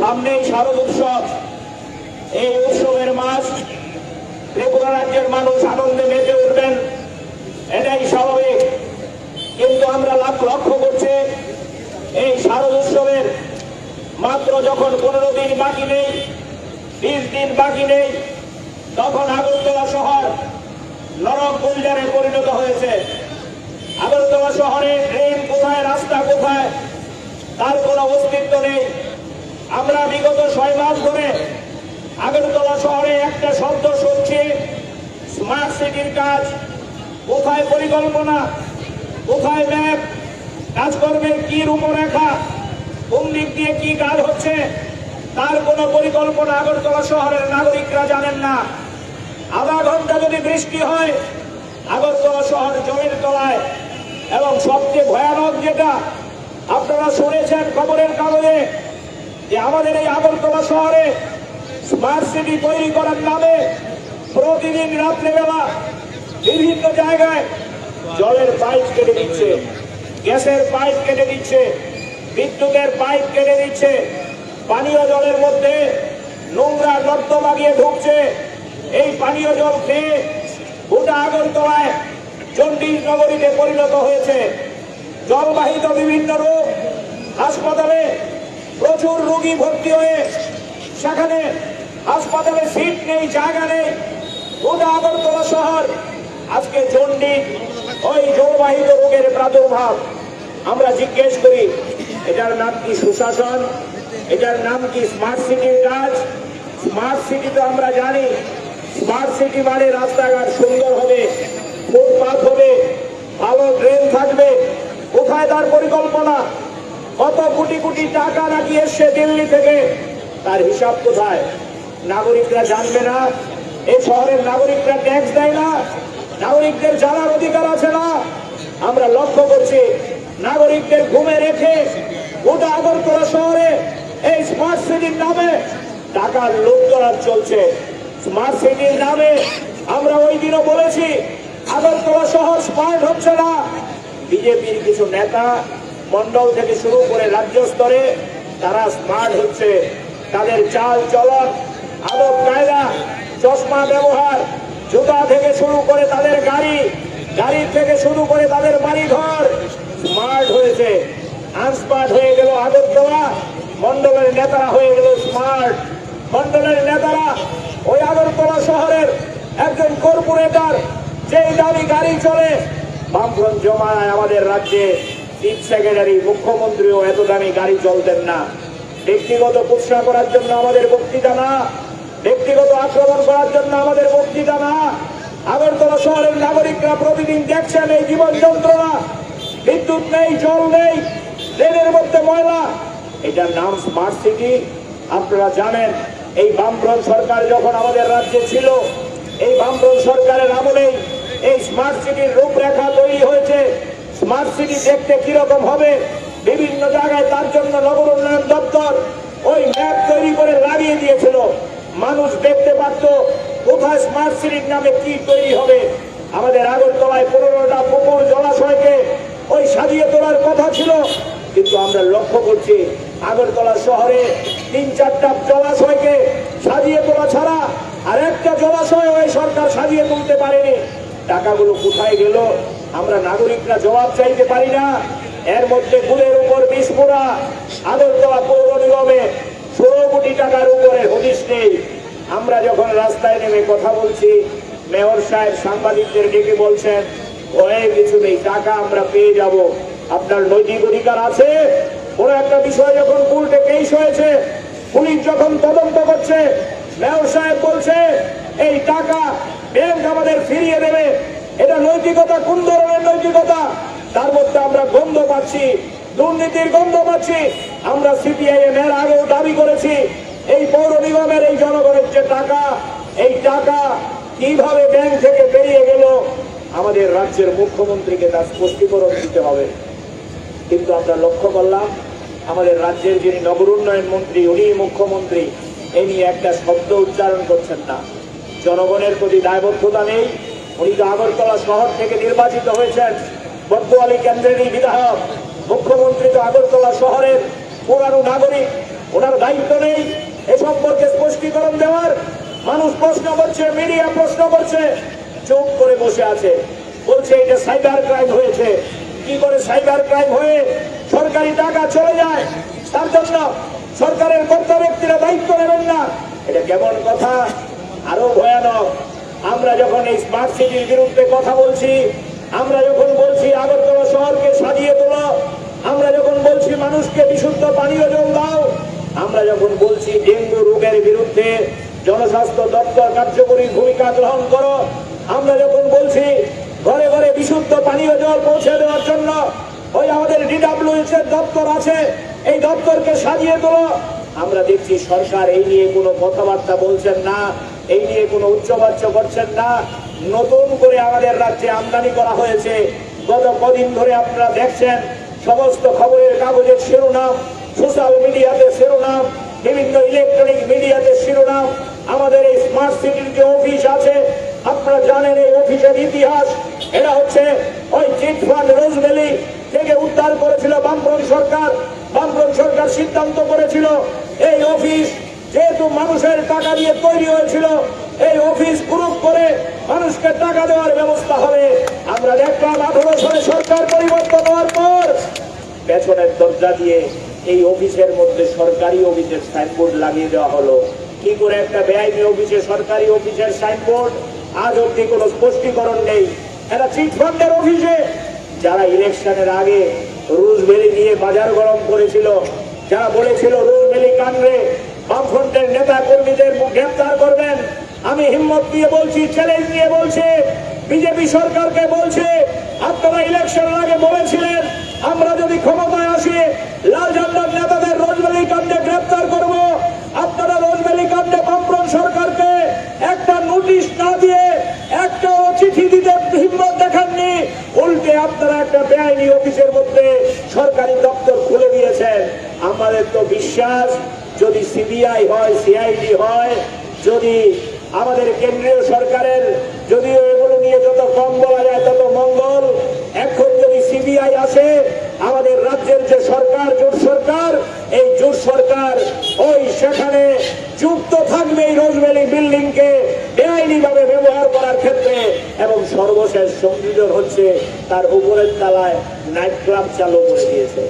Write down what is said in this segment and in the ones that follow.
সামনেই শারদ উৎসব। এই উৎসবের মাস ত্রিপুরা রাজ্যের মানুষ আনন্দে মেতে উঠবেন, এটাই স্বাভাবিক। কিন্তু আমরা লক্ষ্য করছি, এই শারদ উৎসবের মাত্র যখন পনেরো দিন বাকি নেই, বিশ দিন বাকি নেই, তখন আগরতলা শহর নরক গুলজারে পরিণত হয়েছে। আগরতলা শহরে ট্রেন কোথায়, রাস্তা কোথায়, তার কোনো অস্তিত্ব নেই। আমরা বিগত ছয় মাস ধরে আগরতলা শহরে একটা শব্দ শুনছি স্মার্ট সিটির কাজ। কোথায় পরিকল্পনা? কোথায় ম্যাপ কাজকর্মের কি রূপরেখা? কোন দিক দিয়ে কি কাজ হচ্ছে? তার কোনো পরিকল্পনা আগরতলা শহরের নাগরিকরা জানেন না। আধা ঘণ্টা যদি বৃষ্টি হয়, আগরতলা শহর জমির তলায়। এবং সবচেয়ে ভয়ানক যেটা, আপনারা শুনেছেন খবরের কাগজে যে আমাদের এই আগরতলা শহরে স্মার্ট সিটি তৈরি করার নামে প্রতিদিন রাত্রেবেলা বিভিন্ন জায়গায় জলের পাইপ কেটে দিচ্ছে, গ্যাসের পাইপ কেটে দিচ্ছে, বিদ্যুতের পাইপ কেটে দিচ্ছে, পানীয় জলের মধ্যে নোংরা নর্দমা গিয়ে ঢুকছে। এই পানীয় জল খেয়ে গোটা আগরতলায় চণ্ডীর নগরীতে পরিণত হয়েছে। জলবাহিত বিভিন্ন রোগ, হাসপাতালে প্রচুর রোগী ভর্তি হয়ে সেখানে হাসপাতালে সিট নেই, জায়গা নেই। গোটা আগরতলা শহর। আজকে জন্ডি, ওই জলবাহিত রোগের প্রাদুর্ভাব। আমরা জিজ্ঞেস করি, এটার নাম কি সুশাসন? এটার নাম কি স্মার্ট সিটির কাজ? স্মার্ট সিটি তো আমরা জানি। স্মার্ট সিটি মানে রাস্তাঘাট সুন্দর হবে ফুটপাথ হবে, ভালো ড্রেন থাকবে। কোথায় তার পরিকল্পনা? কত কোটি কোটি টাকা নাকি এসছে দিল্লি থেকে? তার হিসাব কোথায়? নাগরিকরা জানবে না। এই শহরের নাগরিকরা ট্যাক্স দেয় না। নাগরিকদের জানার অধিকার আছে না। আমরা লক্ষ্য করছি, নাগরিকদের ঘুমে রেখে গোটা আগরতলা শহরে এই স্মার্ট সিটির নামে টাকা টাকার লুটতরাজ চলছে। স্মার্ট সিটির নামে আমরা ওই দিনও বলেছি, আগরতলা শহর স্মার্ট হচ্ছে না। বিজেপির কিছু নেতা মন্ডল থেকে শুরু করে রাজ্য স্তরে তারা স্মার্ট হচ্ছে। তাদের চাল চলন, আদব কায়দা, চশমা ব্যবহার, জুতা থেকে শুরু করে তাদের গাড়ি গাড়ি থেকে শুরু করে তাদের বাড়ি ঘর স্মার্ট হয়েছে। আনস্মার্ট হয়ে গেল আগরতলা মন্ডলের নেতারা হয়ে গেল স্মার্ট। মন্ডলের নেতারা ওই আগরতলা শহরের একজন কর্পোরেটর, যেই দামি গাড়ি চলে। বামফ্রন্ট জমানায় আমাদের রাজ্যে চিফ সেক্রেটারি মুখ্যমন্ত্রীও এত দামি গাড়ি চলতেন না। ব্যক্তিগত কুৎসা করার জন্য আমাদের বক্তৃতা না। ব্যক্তিগত আক্রমণ করার জন্য আমাদের বক্তৃতা না। আগরতলা শহরের নাগরিকরা প্রতিদিন দেখছেন এই জীবন যন্ত্রণা। বিদ্যুৎ নেই, জল নেই, ট্রেনের মধ্যে ময়লা। এটার নাম স্মার্ট সিটি আপনারা জানেন, এই বামফ্রন্ট সরকার যখন আমাদের রাজ্যে ছিল, এই বামফ্রন্ট সরকারের আমলেই এই স্মার্ট সিটির রূপরেখা তৈরি হয়েছে। স্মার্ট সিটি দেখতে কীরকম হবে? বিভিন্ন জায়গায় তার জন্য নগর উন্নয়ন দপ্তর ওই ম্যাপ তৈরি করে লাগিয়ে দিয়েছিল। মানুষ দেখতে পারত কোথায় স্মার্ট সিটির নামে কি তৈরি হবে। আমাদের আগরতলায় পনেরোটা পুকুর জলাশয়কে ওই সাজিয়ে তোলার কথা ছিল। কিন্তু আমরা লক্ষ্য করছি, আগরতলা শহরে তিন চারটা জলাশয়কে সাজিয়ে তোলা ছাড়া আর একটা জলাশয় ওই সরকার সাজিয়ে তুলতে পারেনি। টাকাগুলো কোথায় গেল? আমরা নাগরিকরা জবাব চাইতে পারি না। এর মধ্যে গুলের উপর বিষ পোড়া আগরতলা পৌর নিগমে ষোলো কোটি টাকার উপরে হদিশ নেই। আমরা যখন রাস্তায় নেমে কথা বলছি, মেয়র সাহেব সাংবাদিকদের ডেকে বলছেন হয়ে কিছু নেই, টাকা আমরা পেয়ে যাব। আপনার নৈতিক অধিকার আছে? কোনো একটা বিষয় যখন কোর্টে কেস হয়েছে, পুলিশ যখন তদন্ত করছে, মেয়র সাহেব বলছে, এই টাকা ব্যাংক আমাদের ফিরিয়ে দেবে। এটা নৈতিকতা, কোন ধরনের নৈতিকতা? তার মধ্যে আমরা গন্ধ পাচ্ছি, দুর্নীতির গন্ধ পাচ্ছি। আমরা সিপিআইএম এর আগেও দাবি করেছি, এই পৌর নিগমের, এই জনগণের যে টাকা, এই টাকা কীভাবে ব্যাংক থেকে বেরিয়ে গেল, আমাদের রাজ্যের মুখ্যমন্ত্রীকে তার স্পষ্টীকরণ দিতে হবে। কিন্তু আমরা লক্ষ্য করলাম, আমাদের রাজ্যের যিনি নগর উন্নয়ন মন্ত্রী উনি মুখ্যমন্ত্রী, এ নিয়ে একটা শব্দ উচ্চারণ করছেন না। জনগণের প্রতি দায়বদ্ধতা নেই উনি তো আগরতলা শহর থেকে নির্বাচিত হয়েছেন বর্দুয়ালি কেন্দ্রেরই বিধায়ক, মুখ্যমন্ত্রী তো আগরতলা শহরের পুরানো নাগরিক, ওনার দায়িত্ব নেই। এ সম্পর্কে স্পষ্টীকরণ দেওয়ার মানুষ প্রশ্ন করছে, মিডিয়া প্রশ্ন করছে, চুপ করে বসে আছে। বলছে, এটা সাইবার ক্রাইম হয়েছে। কি করে সাইবার ক্রাইম হয়ে সরকারি টাকা চলে যায়? তার জন্য সরকারের কর্তা ব্যক্তিরা দায়িত্ব নেবেন না। এটা কেমন কথা? আরও ভয়ানক। আমরা যখন এই স্মার্ট সিটির বিরুদ্ধে কথা বলছি, আমরা যখন বলছি আগরতলা শহরকে সাজিয়ে তোলো, আমরা যখন বলছি মানুষকে বিশুদ্ধ পানীয় জল দাও, আমরা যখন বলছি ডেঙ্গু রোগের বিরুদ্ধে জনস্বাস্থ্য দপ্তর কার্যকরী ভূমিকা গ্রহণ করো, আমরা যখন বলছি ঘরে ঘরে বিশুদ্ধ পানীয় জল পৌঁছে দেওয়ার জন্য ওই আমাদের ডিডাব্লিউএস এর দপ্তর আছে, এই দপ্তরকে সাজিয়ে তোলো, আমরা দেখছি সরকার এই নিয়ে কোনো কথাবার্তা বলছেন না। এই নিয়ে কোনো উচ্চবাচ্য করছেন না। নতুন করে আমাদের রাজ্যে আমদানি করা হয়েছে। গত কদিন ধরে আপনারা দেখছেন, সমস্ত খবরের কাগজের শিরোনাম, সোশ্যাল মিডিয়াতে শিরোনাম, বিভিন্ন ইলেকট্রনিক মিডিয়াতে শিরোনাম। আমাদের এই স্মার্ট সিটির যে অফিস আছে, আপনারা জানেন এই অফিসের ইতিহাস। এটা হচ্ছে ওই চিট ফান্ড রোজভ্যালি থেকে উদ্ধার করেছিল বামফ্রন্ট সরকার। বামফ্রন্ট সরকার সিদ্ধান্ত করেছিল, এই অফিস যেহেতু মানুষের টাকা দিয়ে তৈরি হয়েছিল, এই অফিস গ্রুপ করে মানুষকে টাকা দেওয়ার ব্যবস্থা হবে। আমরা দেখলাম আঠারো সালে সরকার পরিবর্তন হওয়ার পর পেছনের দরজা দিয়ে এই অফিসের মধ্যে সরকারি অফিসের সাইনবোর্ড লাগিয়ে দেওয়া হলো। কি করে একটা বেআইনি অফিসে সরকারি অফিসের সাইনবোর্ড? আজ অব্দি কোনো স্পষ্টীকরণ নেই। এটা চিট ফান্ডের অফিসে। যারা ইলেকশনের আগে রুজ রুজবেলি নিয়ে বাজার গরম করেছিল, যারা বলেছিল রুজ রুজবেলি কাণ্ডে বামফ্রন্টের নেতা কর্মীদের গ্রেপ্তার করবেন। আমি হিম্মত দিয়ে বলছি চ্যালেঞ্জ দিয়ে বলছি, বিজেপি সরকারকে বলছে, আপনারা ইলেকশনের আগে বলেছিলেন, আমরা যদি ক্ষমতায় আসি, লাল ঝান্ডার নেতাদের রোজবেলি কাণ্ডে গ্রেপ্তার করব। আপনারা রোজবেলি কাণ্ডে বামফ্রন্ট সরকারকে একটা নোটিশ না দিয়ে একটা চিঠি দিতে হিম্মত দেখাননি। উল্টে আপনারা একটা বেআইনি অফিসের মধ্যে সরকারি দপ্তর খুলে দিয়েছেন। আমাদের তো বিশ্বাস যদি সিবিআই হয়, সিআইডি হয়, যদি আমাদের কেন্দ্রীয় সরকারের, যদিও এগুলো নিয়ে যত কম বলা যায় তত মঙ্গল, এখন যদি সিবিআই আসে, আমাদের রাজ্যের যে সরকার, জোট সরকার, এই জোট সরকার ওই সেখানে যুক্ত থাকবে এই রোজভ্যালি বিল্ডিং কে বেআইনি ভাবে ব্যবহার করার ক্ষেত্রে, এবং সর্বশেষ সংযোজন হচ্ছে তার উপরের তলায় নাইট ক্লাব চালু করে দিয়েছে।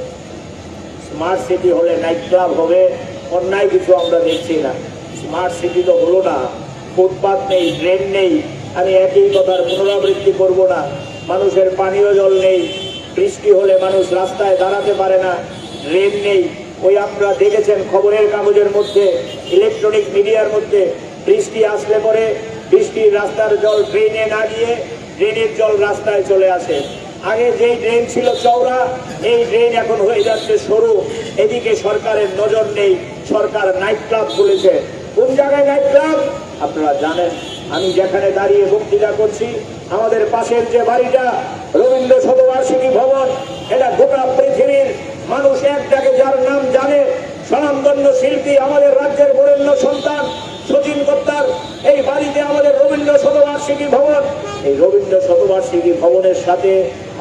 স্মার্ট সিটি হলে নাইট ক্লাব হবে। অন্যায় কিছু আমরা দেখছি না। স্মার্ট সিটি তো হলো না। ফুটপাথ নেই ড্রেন নেই। আমি একই কথার পুনরাবৃত্তি করব না। মানুষের পানীয় জল নেই। বৃষ্টি হলে মানুষ রাস্তায় দাঁড়াতে পারে না। ড্রেন নেই। ওই আপনারা দেখেছেন খবরের কাগজের মধ্যে ইলেকট্রনিক মিডিয়ার মধ্যে। বৃষ্টি আসলে পরে বৃষ্টির রাস্তার জল ড্রেনে না গিয়ে ড্রেনের জল রাস্তায় চলে আসে। আগে যেই ড্রেন ছিল চওড়া, এই ড্রেন এখন হয়ে যাচ্ছে সরু। এদিকে সরকারের নজর নেই। সরকার নাইট ক্লাব খুলেছে। কোন জায়গায় নাইট ক্লাব আপনারা জানেন, আমি যেখানে দাঁড়িয়ে বক্তৃতা করছি, আমাদের পাশের যে বাড়িটা, রবীন্দ্র শতবার্ষিকী ভবন, এটা গোটা পৃথিবীর মানুষ একটাকে যার নাম জানে। স্বনামধন্য শিল্পী আমাদের রাজ্যের বরেণ্য সন্তান, সচিন কর্তার এই বাড়িতে আমাদের রবীন্দ্র শতবার্ষিকী ভবন। এই রবীন্দ্র শতবার্ষিকী ভবনের সাথে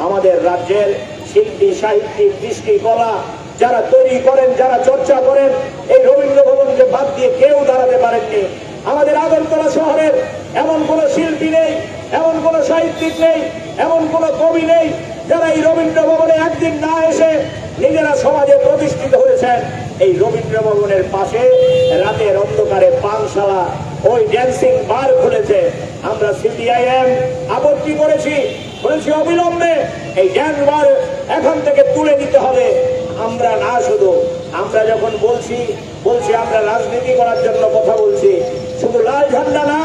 আমাদের রাজ্যের শিল্পী, সাহিত্যিক দৃষ্টি কলা যারা তৈরি করেন, যারা চর্চা করেন, এই রবীন্দ্র ভবনকে বাদ দিয়ে কেউ দাঁড়াতে পারেননি। আমাদের আগরতলা শহরের এমন কোন শিল্পী নেই, এমন কোন সাহিত্যিক নেই, এমন কোন কবি নেই, যারা এই রবীন্দ্র ভবনে একদিন না এসে নিজেরা সমাজে প্রতিষ্ঠিত হয়েছেন। এই রবীন্দ্র ভবনের পাশে রাতের অন্ধকারে পানশালা, ওই ড্যান্সিং বার খুলেছে। আমরা সিপিআইএম আপত্তি করেছি, বলেছি অবিলম্বে এই ড্যান্স বার এখান থেকে তুলে দিতে হবে। আমরা না শুধু, আমরা যখন বলছি বলছি আমরা রাজনীতি করার জন্য কথা বলছি, শুধু লাল ঝান্ডা না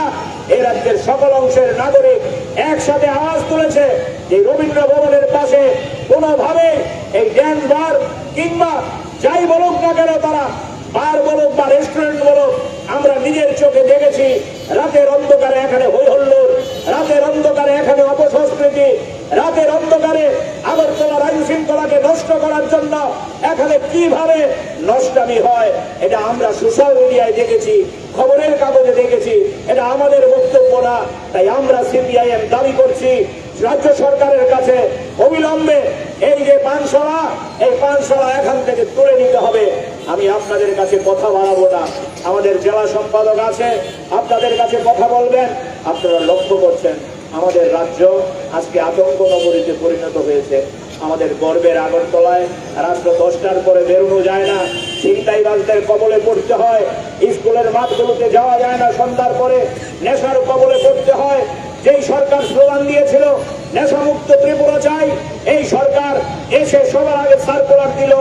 এই রাজ্যের সকল অংশের নাগরিক একসাথে আওয়াজ তুলেছে এই রবীন্দ্র ভবনের পাশে কোনোভাবে এই ড্যান্স বার কিংবা যাই বলুক না কেন তারা বার বলুক বা রেস্টুরেন্ট বলুক, আমরা নিজের চোখে দেখেছি রাতের অন্ধকারে এখানে হই হল্লোর রাতের অন্ধকারে এখানে অপসংস্কৃতি রাতের অন্ধকারে আগরতলা আইন শৃঙ্খলাকে নষ্ট করার জন্য এখানে কীভাবে নষ্টামি হয়, এটা আমরা সোশ্যাল মিডিয়ায় দেখেছি, খবরের কাগজে দেখেছি, এটা আমাদের বক্তব্য না, তাই আমরা সিপিআইএম দাবি করছি, রাজ্য সরকারের কাছে অবিলম্বে এই যে পানশালা, এই পানশালা এখান থেকে তুলে নিতে হবে। আমি আপনাদের কাছে কথা বাড়াবো না। আমাদের জেলা সম্পাদক আছে, আপনাদের কাছে কথা বলবেন, আপনারা লক্ষ্য করছেন। আমাদের রাজ্য আজকে আতঙ্ক নগরীতে পরিণত হয়েছে। আমাদের গর্বের আগরতলায় রাত্র দশটার পরে বেরোনো যায় না। ছিনতাইবাজদের কবলে পড়তে হয়। স্কুলের মাঠগুলোতে যাওয়া যায় না সন্ধ্যার পরে। নেশার কবলে পড়তে হয়। যেই সরকার স্লোগান দিয়েছিল, নেশামুক্ত ত্রিপুরা চাই, এই সরকার এসে সবার আগে সার্কুলার দিল।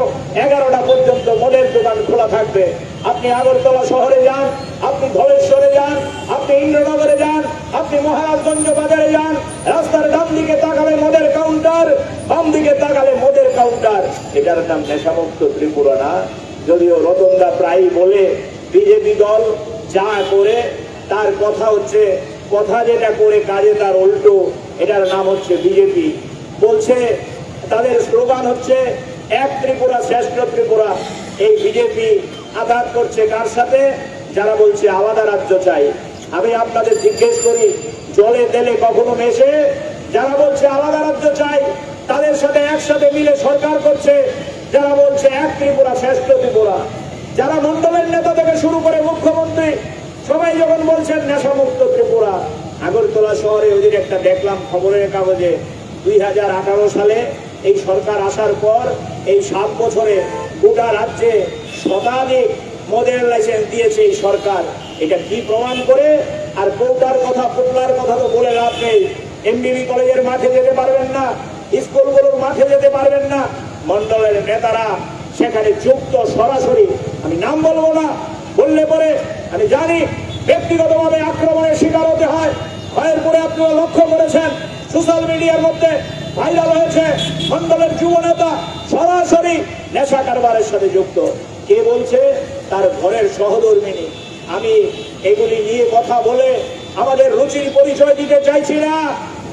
এগারোটা পর্যন্ত মদের দোকান খোলা থাকবে। আপনি আগরতলা শহরে যান, আপনি ধলেশ্বরে যান, আপনি ইন্দ্রনগরে যান, আপনি মহারাজগঞ্জ বাজারে যান রাস্তার ডান দিকে তাকালে মদের কাউন্টার বাম দিকে তাকালে মদের কাউন্টার এটার নাম নেশামুক্ত ত্রিপুরা না। যদিও রতনদা প্রায়ই বলে, বিজেপি দল যা করে তার কথা হচ্ছে, কথা যেটা করে কাজে তার উল্টো, এটার নাম হচ্ছে বিজেপি। বলছে, তাদের স্লোগান হচ্ছে, এক ত্রিপুরা, শ্রেষ্ঠ ত্রিপুরা। এই বিজেপি আঘাত করছে কার সাথে? যারা বলছে, আলাদা রাজ্য চাই। আমি আপনাদের জিজ্ঞেস করি, জলে, তেলে কখনো মেশে? যারা বলছে, আলাদা রাজ্য চাই। তাদের সাথে একসাথে মিলে সরকার করছে। যারা বলছে এক ত্রিপুরা, শ্রেষ্ঠ ত্রিপুরা। যারা মন্ডলের নেতা থেকে শুরু করে মুখ্যমন্ত্রী, সবাই যখন বলছেন নেশামুক্ত ত্রিপুরা, আগরতলা শহরে ওদের একটা দেখলাম খবরের কাগজে, দুই হাজার আঠারো সালে এই সরকার আসার পর এই সাত বছরে গোটা রাজ্যে শতাধিক মদের লাইসেন্স দিয়েছে এই সরকার। এটা কি প্রমাণ করে? আর কৌটার কথা পুতলার কথা তো বলে লাভ নেই। এমবিবি কলেজের মাঠে যেতে পারবেন না। স্কুলগুলোর মাঠে যেতে পারবেন না। মন্ডলের নেতারা সেখানে যুক্ত সরাসরি। আমি নাম বলব না, বললে পরে আমি জানি ব্যক্তিগতভাবে আক্রমণের শিকার হতে হয়। ভয়ের পরে আপনারা লক্ষ্য করেছেন, সোশ্যাল মিডিয়ার মধ্যে ভাইরাল হয়েছে মন্ডলের যুব নেতা সরাসরি নেশা কারবারের সাথে যুক্ত। কে বলছে? তার ঘরের সহধর্মিনী। আমি এগুলি নিয়ে কথা বলে আমাদের রুচির পরিচয় দিতে চাইছি না।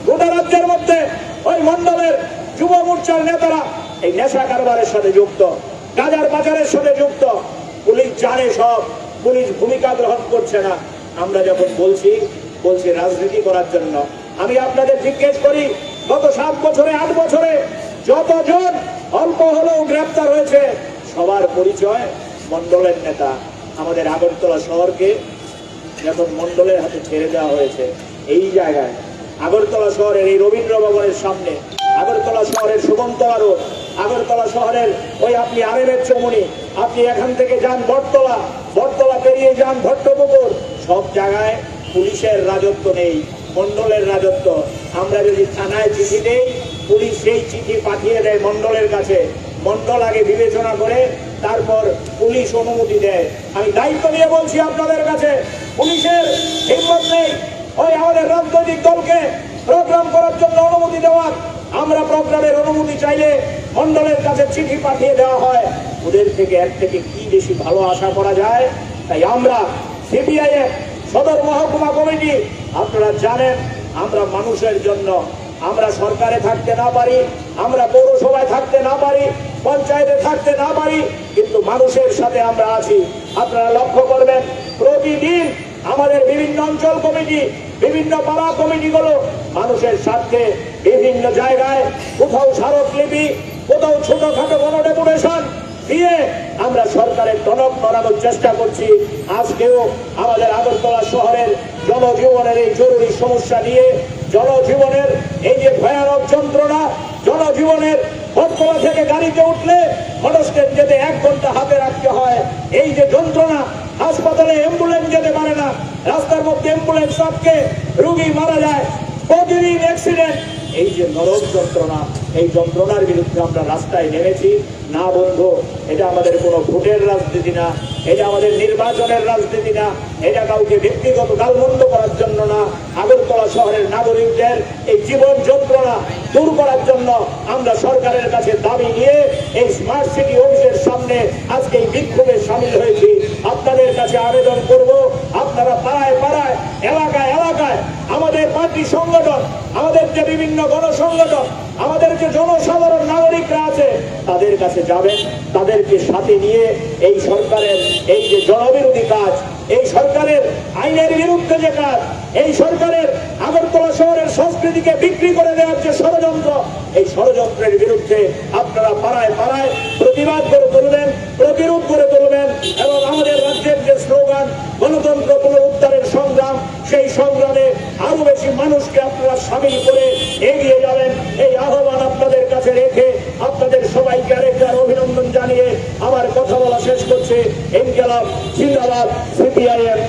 গোটা রাজ্যের মধ্যে ওই মন্ডলের যুব মোর্চার নেতারা এই নেশা কারবারের সাথে যুক্ত, গাজার বাজারের সাথে যুক্ত। পুলিশ জানে সব, পুলিশ ভূমিকা গ্রহণ করছে না। আমরা যখন বলছি বলছি রাজনীতি করার জন্য, আমি আপনাদের জিজ্ঞেস করি, গত সাত বছরে, আট বছরে যতজন অল্প হলেও গ্রেপ্তার হয়েছে, সবার পরিচয় মন্ডলের নেতা, আমাদের আগরতলা শহরকে যখন মন্ডলের হাতে ছেড়ে দেওয়া হয়েছে, এই জায়গায় আগরতলা শহরের এই রবীন্দ্র ভবনের সামনে, আগরতলা শহরের সুবন্তলা রোড আগরতলা শহরের ওই আপনি আরেমের চমনি, আপনি এখান থেকে যান বটতলা বটতলা পেরিয়ে যান ভট্টপুকুর। সব জায়গায় পুলিশের রাজত্ব নেই মন্ডলের রাজত্ব। আমরা যদি থানায় চিঠি দেই, পুলিশ সেই চিঠি পাঠিয়ে দেয় মন্ডলের কাছে। মন্ডল আগে বিবেচনা করে, তারপর পুলিশ অনুমতি দেয়। আমি দায়িত্ব নিয়ে বলছি আপনাদের কাছে, পুলিশের হিম্মত নেই। ওই আমাদের রাজনৈতিক দলকে প্রোগ্রাম করার জন্য অনুমতি দেওয়ার। আমরা প্রোগ্রামের অনুমতি চাইলে মন্ডলের কাছে চিঠি পাঠিয়ে দেওয়া হয়। ওদের থেকে এক থেকে কি বেশি ভালো আশা করা যায়? তাই আমরা সিবিআই এর সদর মহকুমা কমিটি, আপনারা জানেন, আমরা মানুষের জন্য, আমরা সরকারে থাকতে না পারি, আমরা পৌরসভায় থাকতে না পারি, পঞ্চায়েতে থাকতে না পারি, কিন্তু মানুষের সাথে আমরা আছি। আপনারা লক্ষ্য করবেন, প্রতিদিন আমাদের বিভিন্ন অঞ্চল কমিটি বিভিন্ন পাড়া কমিটিগুলো মানুষের স্বার্থে বিভিন্ন জায়গায় কোথাও স্মারকলিপি, কোথাও ছোটখাটো কোনো ডেপুটেশন দিয়ে আমরা সরকারের টনক নড়ানোর চেষ্টা করছি। আজকেও আমাদের আগরতলা শহরের জনজীবনের এই জরুরি সমস্যা নিয়ে জনজীবনের এই যে ভয়ানক যন্ত্রণা, জনজীবনের বটতলা থেকে গাড়িতে উঠলে মোটরস্ট্যান্ড যেতে এক ঘণ্টা হাতে রাখতে হয়। এই যে যন্ত্রণা হাসপাতালে অ্যাম্বুলেন্স যেতে পারে না। রাস্তার মধ্যে অ্যাম্বুলেন্স সবকে রুগী মারা যায়। প্রতিদিন অ্যাক্সিডেন্ট এই যে নরক যন্ত্রণা, এই যন্ত্রণার বিরুদ্ধে আমরা রাস্তায় নেমেছি। না বন্ধু, এটা আমাদের কোনো ভোটের রাজনীতি না। এটা আমাদের নির্বাচনের রাজনীতি না। এটা কাউকে ব্যক্তিগত গালমন্দ করার জন্য না। আগরতলা শহরের নাগরিকদের এই জীবন যন্ত্রণা দূর করার জন্য আমরা সরকারের কাছে দাবি নিয়ে এই স্মার্ট সিটি অফিসের সামনে আজকে এই বিক্ষোভে সামিল হয়েছি। আপনাদের কাছে আবেদন করব। আপনারা পাড়ায় পাড়ায়, এলাকায় এলাকায়, আমাদের পার্টি সংগঠন, আমাদের যে বিভিন্ন গণসংগঠন, আমাদের যে জনসাধারণ নাগরিকরা আছে, তাদের কাছে যাবেন। তাদেরকে সাথে নিয়ে এই সরকারের এই যে জনবিরোধী কাজ, এই সরকারের আইনের বিরুদ্ধে যে কাজ, এই সরকারের আগরতলা শহরের সংস্কৃতিকে বিক্রি করে দেওয়ার যে ষড়যন্ত্র এই ষড়যন্ত্রের বিরুদ্ধে আপনারা পাড়ায় পাড়ায় প্রতিবাদ করে তুলবেন, প্রতিরোধ করে তুলবেন এবং আমাদের রাজ্যের যে স্লোগান, গণতন্ত্র পুনরুদ্ধারের সংগ্রাম, সেই সংগ্রামে আরও বেশি মানুষকে আপনারা সামিল করে এগিয়ে যাবেন। এই আহ্বান আপনাদের কাছে রেখে আপনাদের সবাইকে আরেকবার অভিনন্দন জানিয়ে আমার কথা বলা শেষ করছে। ইনকালাব জিন্দাবাদ, সিপিআইএম।